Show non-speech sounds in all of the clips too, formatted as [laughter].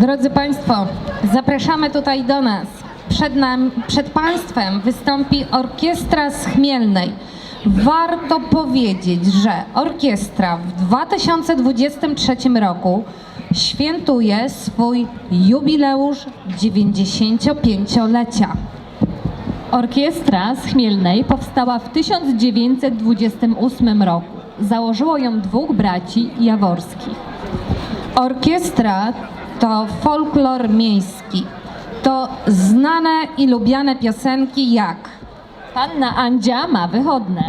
Drodzy Państwo, zapraszamy tutaj do nas. Przed, nam, przed Państwem wystąpi Orkiestra z Chmielnej. Warto powiedzieć, że orkiestra w 2023 roku świętuje swój jubileusz 95-lecia. Orkiestra z Chmielnej powstała w 1928 roku. Założyło ją dwóch braci jaworskich. Orkiestra to folklor miejski. To znane i lubiane piosenki jak Panna Andzia ma wychodne,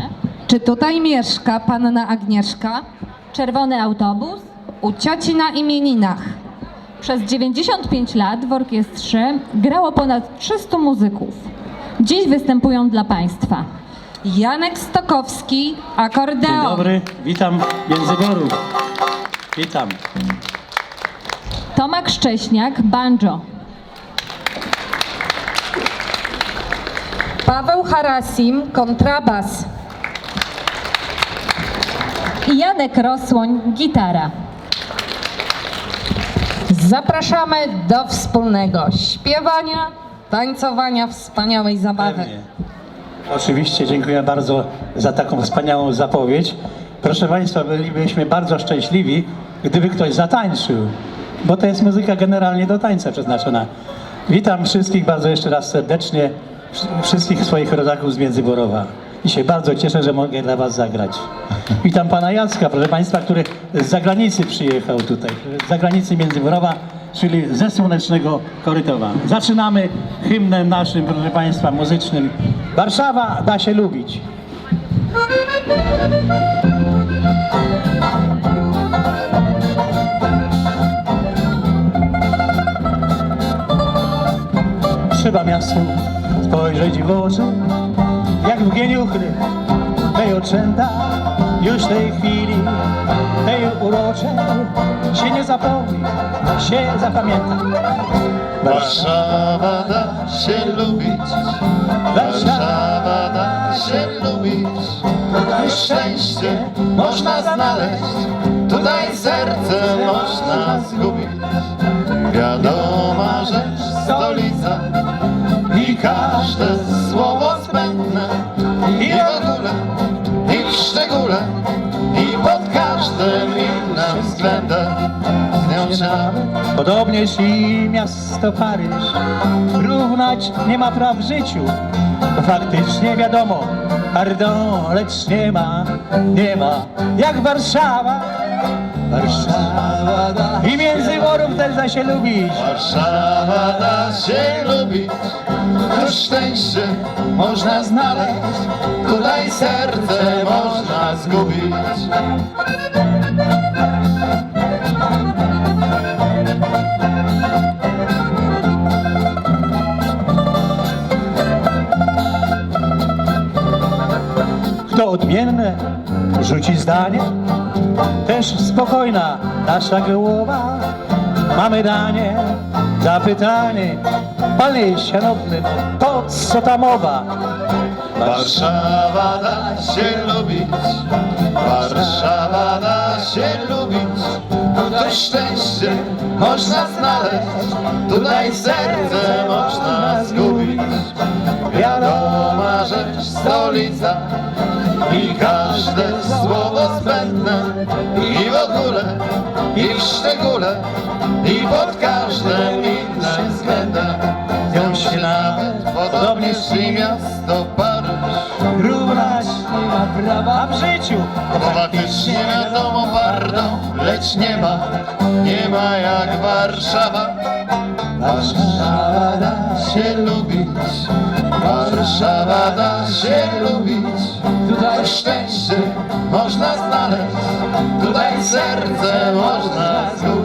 Czy tutaj mieszka panna Agnieszka? czerwony autobus. U cioci na imieninach. Przez 95 lat w orkiestrze grało ponad 300 muzyków. Dziś występują dla Państwa. Janek Stokowski, Dzień akordeon. dobry, witam Międzyboru. Witam. Tomek Szcześniak, banjo. Paweł Harasim, kontrabas. I Janek Rosłoń, gitara. Zapraszamy do wspólnego śpiewania, tańcowania, wspaniałej zabawy. Pewnie. Oczywiście dziękuję bardzo za taką wspaniałą zapowiedź. Proszę Państwa, bylibyśmy bardzo szczęśliwi, gdyby ktoś zatańczył, bo to jest muzyka generalnie do tańca przeznaczona. Witam wszystkich bardzo jeszcze raz serdecznie, wsz- wszystkich swoich rodaków z Międzyborowa. I się bardzo cieszę, że mogę dla Was zagrać. [laughs] Witam Pana Jacka, proszę Państwa, który z zagranicy przyjechał tutaj, z zagranicy Międzyborowa, czyli ze Słonecznego Korytowa. Zaczynamy hymnem naszym, proszę Państwa, muzycznym. Warszawa da się lubić. Trzeba miastu spojrzeć w oczy, jak w geniuchy tej oczęta. Już tej chwili, tej uroczej się nie zapomni, się zapamięta. Warszawa da się lubić, Warszawa da się lubić. Tutaj szczęście można znaleźć, tutaj serce można zgubić. Wiadoma rzecz, stolica każde słowo zbędne i w ogóle, i w szczególe, i pod każdym innym względem. Z nią się nawet Podobnież i miasto Paryż równać nie ma praw w życiu. Faktycznie wiadomo, pardon, lecz nie ma, nie ma jak Warszawa. Warszawa da i Międzyborów też da się lubić. Warszawa da się lubić, tu szczęście można znaleźć, tutaj serce można zgubić. Kto odmienne rzuci zdanie, też spokojna nasza głowa. Mamy danie, zapytanie, panie szanowny, po co ta mowa? Warszawa da się lubić, Warszawa da się lubić, tu szczęście można znaleźć, tutaj serce można zgubić. Wiadoma rzecz, stolica i każde słowo zbędne i w ogóle, i w szczególe, i pod każdym innym względem. Ją się nawet podobnież i miasto Paryż. Równać nie ma prawa w życiu, Bo faktycznie wiadomo pardon, lecz nie ma, nie ma jak Warszawa. Warszawa da się lubić, Warszawa da się lubić. Szczęście można znaleźć, tutaj serce można zgubić.